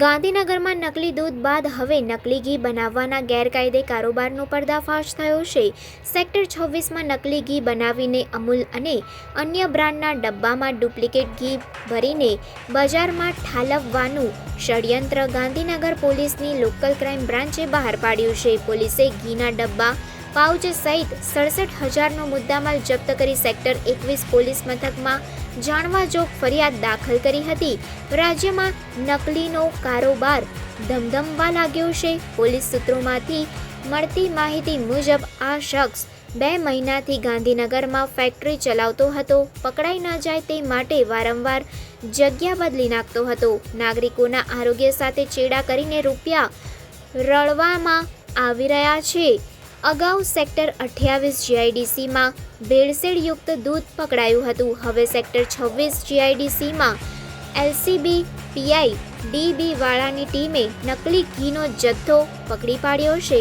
ગાંધીનગરમાં નકલી દૂધ બાદ હવે નકલી ઘી બનાવવાના ગેરકાયદે કારોબારનો પર્દાફાશ થયો છે. સેક્ટર છવ્વીસમાં નકલી ઘી બનાવીને અમૂલ અને અન્ય બ્રાન્ડના ડબ્બામાં ડુપ્લિકેટ ઘી ભરીને બજારમાં ઠાલવવાનું ષડયંત્ર ગાંધીનગર પોલીસની લોકલ ક્રાઇમ બ્રાન્ચે બહાર પાડ્યું છે. પોલીસે ઘીના ડબ્બા પાઉચ સહિત સડસઠ હજારનો મુદ્દામાલ જપ્ત કરી સેક્ટર એકવીસ પોલીસ મથકમાં જાણવા જોગ ફરિયાદ દાખલ કરી હતી. રાજ્યમાં નકલીનો કારોબાર ધમધમવા લાગ્યો છે. પોલીસ સૂત્રોમાંથી મળતી માહિતી મુજબ આ શખ્સ બે મહિનાથી ગાંધીનગરમાં ફેક્ટરી ચલાવતો હતો. પકડાઈ ન જાય તે માટે વારંવાર જગ્યા બદલી નાખતો હતો. નાગરિકોના આરોગ્ય સાથે ચેડા કરીને રૂપિયા રળવામાં આવી રહ્યા છે. અગાઉ સેક્ટર અઠ્યાવીસ જીઆઈડીસીમાં ભેળસેળયુક્ત દૂધ પકડાયું હતું. હવે સેક્ટર છવ્વીસ જીઆઈડીસીમાં એલસીબી, પીઆઈ, ડીબી વાળાની ટીમે નકલી ઘીનો જથ્થો પકડી પાડ્યો છે.